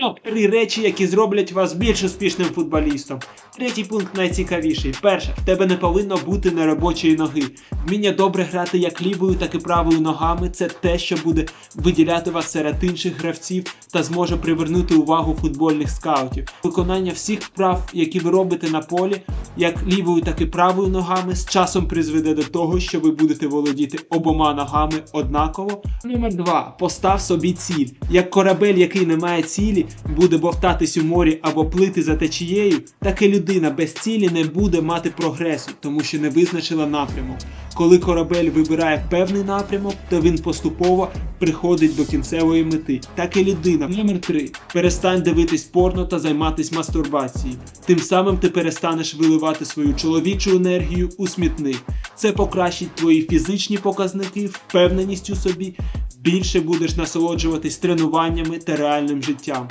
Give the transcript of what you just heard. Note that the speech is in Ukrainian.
Топ три речі, які зроблять вас більш успішним футболістом. Третій пункт найцікавіший. Перше, в тебе не повинно бути неробочої ноги. Вміння добре грати як лівою, так і правою ногами це те, що буде виділяти вас серед інших гравців та зможе привернути увагу футбольних скаутів. Виконання всіх вправ, які ви робите на полі, як лівою, так і правою ногами, з часом призведе до того, що ви будете володіти обома ногами однаково. Номер два. Постав собі ціль. Як корабель, який не має цілі, буде бовтатись у морі або плити за течією, так і людина без цілі не буде мати прогресу, тому що не визначила напрямок. Коли корабель вибирає певний напрямок, то він поступово приходить до кінцевої мети. Так і людина. Номер 3. Перестань дивитись порно та займатись мастурбацією. Тим самим ти перестанеш виливати свою чоловічу енергію у смітник. Це покращить твої фізичні показники, впевненість у собі. Більше будеш насолоджуватись тренуваннями та реальним життям.